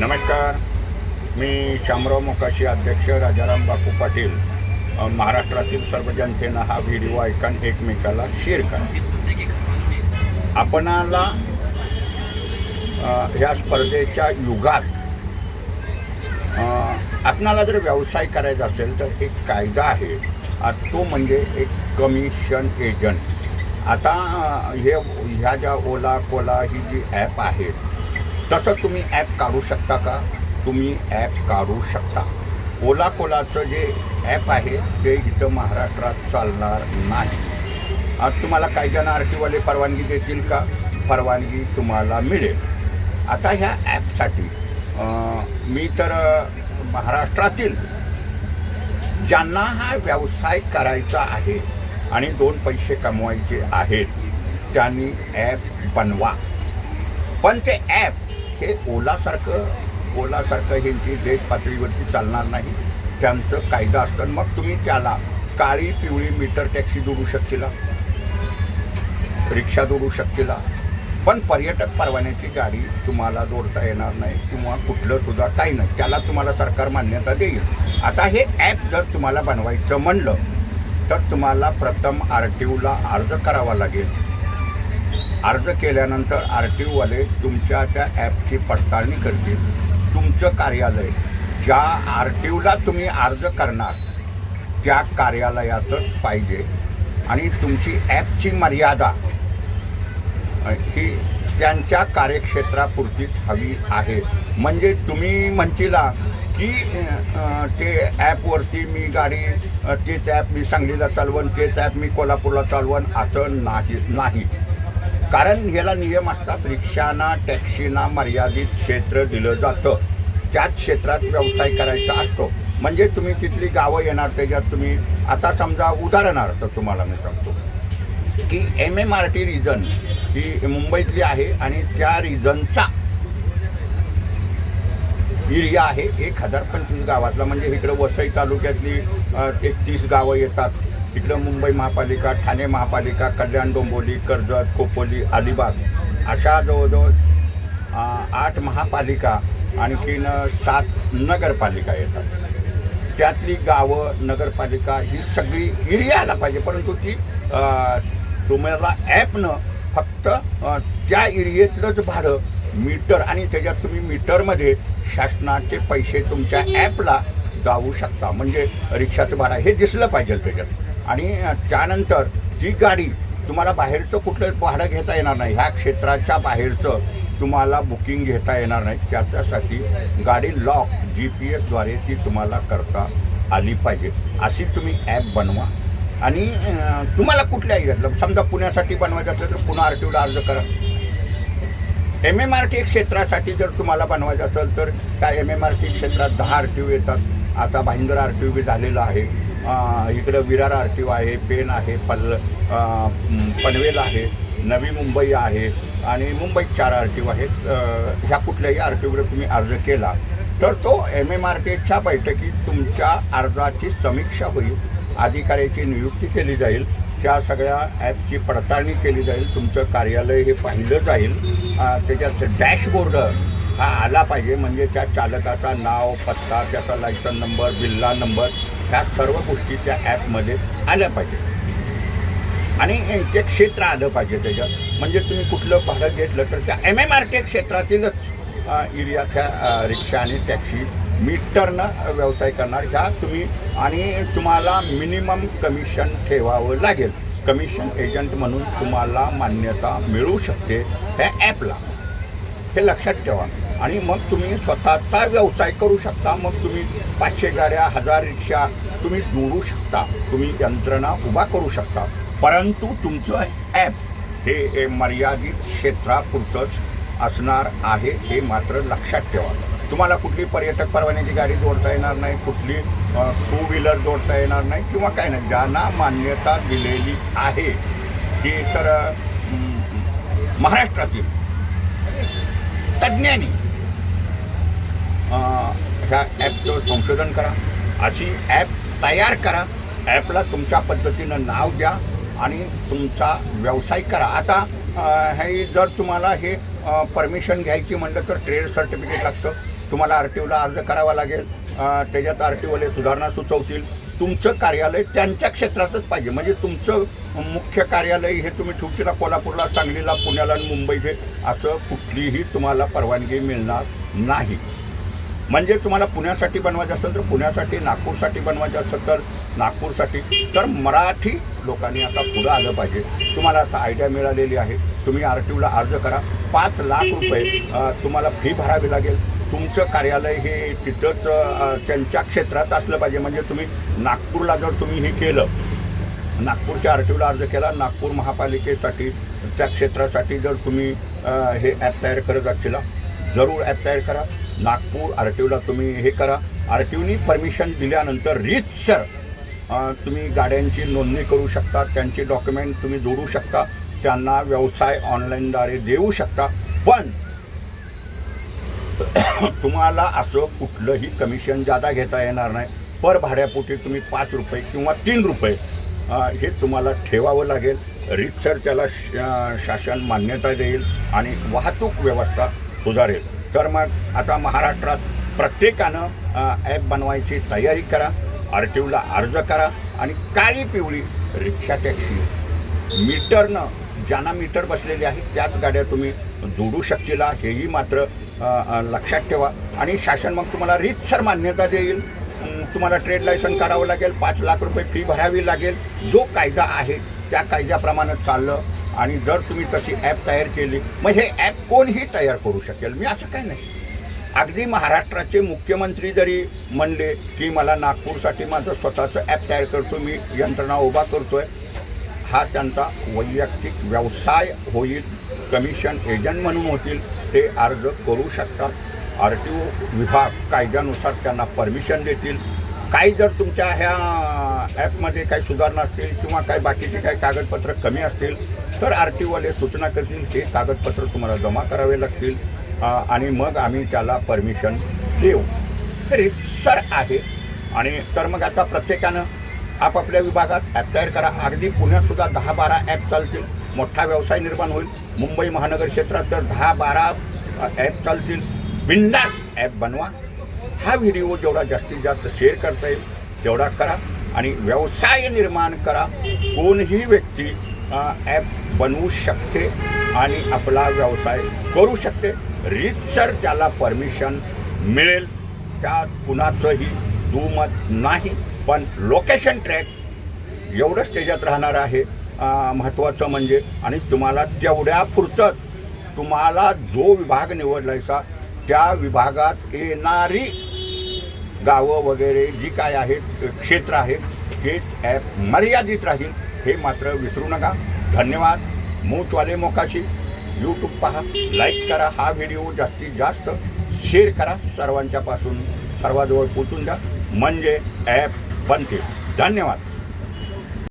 नमस्कार. मी शामराव मोकाशी अध्यक्ष राजाराम बापू पाटील. महाराष्ट्रातील सर्व जनतेनं हा व्हिडिओ ऐकून एकमेकाला शेअर करा. आपणाला ह्या स्पर्धेच्या युगात आपणाला जर व्यवसाय करायचा असेल तर एक कायदा आहे. तो म्हणजे एक कमिशन एजंट आता हे ह्या ज्या ओला कोला ही जी ॲप आहेत तसं तुम्ही ॲप काढू शकता का? तुम्ही ॲप काढू शकता. ओला कोलाचं जे ॲप आहे ते इथं महाराष्ट्रात चालणार नाही. आज तुम्हाला काही जण आर टीवाले परवानगी देतील का? परवानगी तुम्हाला मिळेल. आता ह्या ॲपसाठी मी तर महाराष्ट्रातील ज्यांना हा व्यवसाय करायचा आहे आणि दोन पैसे कमवायचे आहेत त्यांनी ॲप बनवा. पण ते ॲप हे ओलासारखं ओलासारखं ह्यांची देश पातळीवरती चालणार नाही त्यांचं कायदा असतं. मग तुम्ही त्याला काळी पिवळी मीटर टॅक्सी जोडू शकतील रिक्षा जोडू शकतील पण पर्यटक परवान्याची गाडी तुम्हाला जोडता येणार नाही किंवा कुठलं सुद्धा काही नाही. त्याला तुम्हाला सरकार मान्यता देईल. आता हे ॲप जर तुम्हाला बनवायचं म्हणलं तर तुम्हाला प्रथम आर टी ओला अर्ज करावा लागेल. अर्ज केल्यानंतर आर टी ओवाले तुमच्या त्या ॲपची पडताळणी करतील. तुमचं कार्यालय ज्या आर टी ओला तुम्ही अर्ज करणार त्या कार्यालयातच पाहिजे. आणि तुमची ॲपची मर्यादा ही त्यांच्या कार्यक्षेत्रापुरतीच हवी आहे. म्हणजे तुम्ही म्हणतीला की ते ॲपवरती मी गाडी तेच ॲप मी सांगलीला चालवण तेच ॲप मी कोल्हापूरला चालवण असं नाही नाही. कारण ह्याला नियम असतात रिक्षांना टॅक्सीना मर्यादित क्षेत्र दिलं जातं. त्याच क्षेत्रात व्यवसाय करायचा असतो. म्हणजे तुम्ही तिथली गावं येणार त्याच्यात तुम्ही आता समजा उदाहरणार्थ तुम्हाला मी सांगतो. की M M R T region ही मुंबईतली आहे आणि त्या रिजनचा एरिया आहे एक हजार पंचवीस गावातला. म्हणजे इकडं वसई तालुक्यातली एकतीस गावं येतात. इकडं मुंबई महापालिका ठाणे महापालिका कल्याण डोंबोली कर्जत खोपोली अलिबाग अशा जवळजवळ आठ महापालिका आणखीन सात नगरपालिका येतात. त्यातली गावं नगरपालिका ही सगळी एरिया आला पाहिजे परंतु ती तुम्हाला ॲपनं फक्त त्या एरियातलंच भाडं मीटर आणि त्याच्यात तुम्ही मीटरमध्ये शासनाचे पैसे तुमच्या ॲपला जाऊ शकता. म्हणजे रिक्षाचं भाडं हे दिसलं पाहिजे त्याच्यात. आणि त्यानंतर ती गाडी तुम्हाला बाहेरचं कुठलं भाडं घेता येणार नाही ह्या क्षेत्राच्या बाहेरचं तुम्हाला बुकिंग घेता येणार नाही. त्याच्यासाठी गाडी लॉक जी पी एसद्वारे ती तुम्हाला करता आली पाहिजे. अशी तुम्ही ॲप बनवा. आणि तुम्हाला कुठल्या घेतलं समजा पुण्यासाठी बनवायचं असेल तर पुन्हा आर टी ओला अर्ज करा. एम एम आर टी क्षेत्रासाठी जर तुम्हाला बनवायचं असेल तर त्या एम एम आर टी क्षेत्रात दहा आर टी ओ येतात. आता Bhayandar R T O B झालेलं आहे. इकडं विरार आर टी ओ आहे पेन आहे पल पनवेल आहे नवी मुंबई आहे आणि मुंबईत चार आर टी ओ आहेत ह्या कुठल्याही आर टी ओकडे तुम्ही अर्ज केला तर तो एम एम आर टीच्या बैठकीत तुमच्या अर्जाची समीक्षा होईल अधिकाऱ्याची नियुक्ती केली जाईल त्या सगळ्या ॲपची पडताळणी केली जाईल तुमचं कार्यालय हे पाहिलं जाईल. त्याच्यात डॅशबोर्ड हा आला पाहिजे म्हणजे त्या चालकाचा नाव पत्ता त्याचा लायसन नंबर बिल्ला नंबर ह्या सर्व गोष्टी त्या ॲपमध्ये आल्या पाहिजे. आणि ते क्षेत्र आलं पाहिजे त्याच्यात. म्हणजे तुम्ही कुठलं भाडं घेतलं तर त्या एम एम आर टी क्षेत्रातीलच इरियाच्या एरियाच्या रिक्षा आणि टॅक्सी मीटरनं व्यवसाय करणार. ह्या तुम्ही आणि तुम्हाला मिनिमम कमिशन ठेवावं लागेल. कमिशन एजंट म्हणून तुम्हाला मान्यता मिळू शकते ह्या ॲपला. हे लक्षात ठेवा. आणि मग तुम्ही स्वतःचा व्यवसाय करू शकता. मग तुम्ही पाचशे गाड्या हजार रिक्षा तुम्ही जोडू शकता. तुम्ही यंत्रणा उभा करू शकता. परंतु तुमचं ॲप हे मर्यादित क्षेत्रापुरतंच असणार आहे हे मात्र लक्षात ठेवा. तुम्हाला कुठली पर्यटक परवान्याची गाडी जोडता येणार नाही कुठली टू व्हीलर जोडता येणार नाही किंवा काय नाही. ज्यांना मान्यता दिलेली आहे ती तर महाराष्ट्रातील तज्ज्ञांनी. ह्या ॲपचं संशोधन करा. अशी ॲप तयार करा. ॲपला तुमच्या पद्धतीनं नाव द्या आणि तुमचा व्यवसाय करा. आता हे जर तुम्हाला हे परमिशन घ्यायची म्हणलं तर ट्रेड सर्टिफिकेट लागतं. तुम्हाला आर टी ओला अर्ज करावा लागेल. त्याच्यात आर टी ओले सुधारणा सुचवतील. तुमचं कार्यालय त्यांच्या क्षेत्रातच पाहिजे. म्हणजे तुमचं मुख्य कार्यालय हे तुम्ही ठेवशीला कोल्हापूरला सांगलीला पुण्याला आणि मुंबईचे असं कुठलीही तुम्हाला परवानगी मिळणार नाही. म्हणजे तुम्हाला पुण्यासाठी बनवायचं असेल तर पुण्यासाठी नागपूरसाठी बनवायचं असेल तर नागपूरसाठी. तर मराठी लोकांनी आता पुढं आलं पाहिजे. तुम्हाला आता आयडिया मिळालेली आहे. तुम्ही आर टी ओला अर्ज करा. पाच लाख रुपये तुम्हाला फी भरावी लागेल. तुमचं कार्यालय हे तिथंच त्यांच्या क्षेत्रात असलं पाहिजे. म्हणजे तुम्ही नागपूरला जर तुम्ही हे केलं नागपूरच्या आर टी ओला अर्ज केला नागपूर महापालिकेसाठी त्या क्षेत्रासाठी जर तुम्ही हे ॲप तयार करत असशील जरूर ॲप तयार करा. नागपूर आर टी ओला तुम्ही हे करा. आर टी ओनी परमिशन दिल्यानंतर रितसर तुम्ही गाड्यांची नोंदणी करू शकता. त्यांचे डॉक्युमेंट तुम्ही जोडू शकता. त्यांना व्यवसाय ऑनलाईनद्वारे देऊ शकता. पण तुम्हाला असं कुठलंही कमिशन जादा घेता येणार नाही. पर भाड्यापोटी तुम्ही पाच रुपये किंवा तीन रुपये हे तुम्हाला ठेवावं लागेल. रितसर त्याला श- शासन मान्यता देईल आणि वाहतूक व्यवस्था सुधारेल. तर मग आता महाराष्ट्रात प्रत्येकानं ॲप बनवायची तयारी करा आर टी ओला अर्ज करा आणि काळी पिवळी रिक्षा टॅक्सी मीटरनं ज्यांना मीटर बसलेले आहेत त्याच गाड्या तुम्ही जोडू शकशीला हेही मात्र लक्षात ठेवा. आणि शासन मग तुम्हाला रीतसर मान्यता देईल. तुम्हाला ट्रेड लायसन करावं लागेल. पाच लाख रुपये फी भरावी लागेल. जो कायदा आहे त्या कायद्याप्रमाणे चाललं. आणि जर तुम्ही तशी ॲप तयार केली मग हे ॲप कोणीही तयार करू शकेल? मी असं काही नाही. अगदी महाराष्ट्राचे मुख्यमंत्री जरी म्हणले की मला नागपूरसाठी माझं स्वतःचं ॲप तयार करतो. मी यंत्रणा उभा करतो आहे हा त्यांचा वैयक्तिक व्यवसाय होईल. कमिशन एजंट म्हणून होतील. ते अर्ज करू शकतात. आर टी ओ विभाग कायद्यानुसार त्यांना परमिशन देतील. काही जर तुमच्या ह्या ॲपमध्ये काही सुधारणा असतील किंवा काही बाकीचे काही कागदपत्र कमी असतील तर आर टी ओवाले सूचना करतील. हे कागदपत्र तुम्हाला जमा करावे लागतील. आणि मग आम्ही त्याला परमिशन देऊ. तर सर आहे. आणि तर मग आता प्रत्येकानं आपापल्या विभागात ॲप तयार करा. अगदी पुण्यात सुद्धा दहा बारा ॲप चालतील. मोठा व्यवसाय निर्माण होईल. मुंबई महानगर क्षेत्रात तर दहा बारा ॲप चालतील. बिंदास ॲप बनवा. हा व्हिडिओ जेवढा जास्तीत जास्त शेअर करता येईल तेवढा करा आणि व्यवसाय निर्माण करा. कोणही व्यक्ती ॲप बनवू शकते आणि आपला व्यवसाय करू शकते. रीतसर त्याला परमिशन मिळेल. त्यात कुणाचंही दुमत नाही. पण लोकेशन ट्रॅक एवढंच त्याच्यात राहणार आहे. महत्त्वाचं म्हणजे आणि तुम्हाला तेवढ्या पुरतं तुम्हाला जो विभाग निवडलायचा त्या विभागात येणारी गावं वगैरे जी काय आहेत क्षेत्र आहेत ते ॲप मर्यादित राहील हे मात्र विसरू नका. धन्यवाद. मूचवाले मोकाशी. यूट्यूब पहा लाईक करा हा व्हिडिओ जास्तीत जास्त शेअर करा. सर्वांच्यापासून सर्वाजवळ पोचून द्या म्हणजे ॲप बनते धन्यवाद.